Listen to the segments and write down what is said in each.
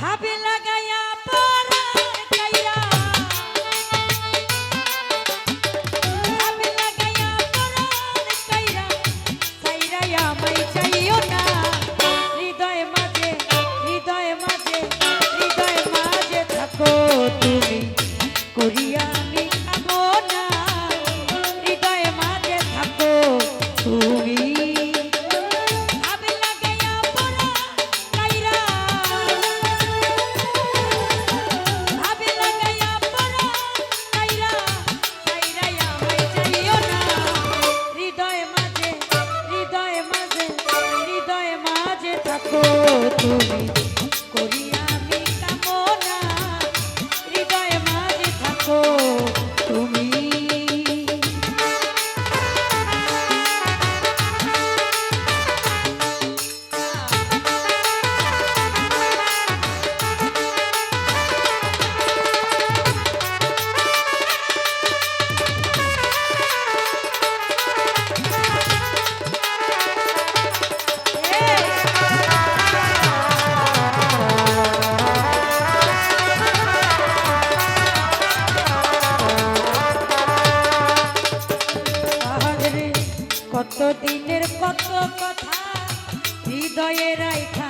Happy luck. হৃদয় মাঝে হৃদয় মাঝে থাকো তুমি। কত দিনের কত কথা? হৃদয়ে রাইখা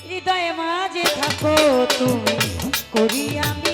হৃদয় মাঝে থাকো তুমি করি আমি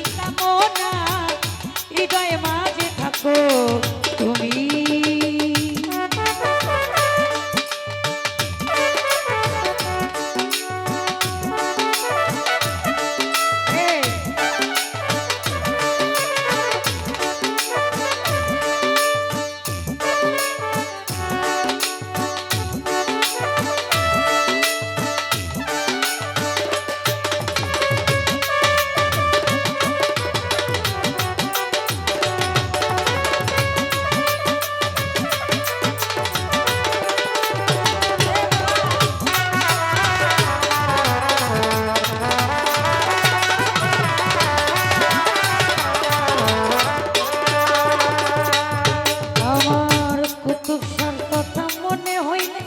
সুখান কথা মনে হইলে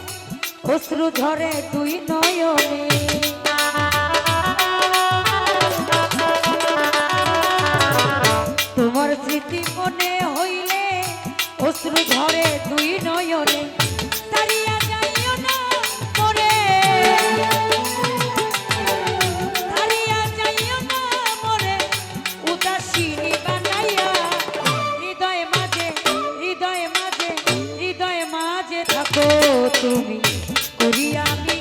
অশ্রু ধরে দুই নয়নে। তোমার স্মৃতি মনে হইলে অশ্রু ধরে দুই নয়নে। তুমি করিয়া আমি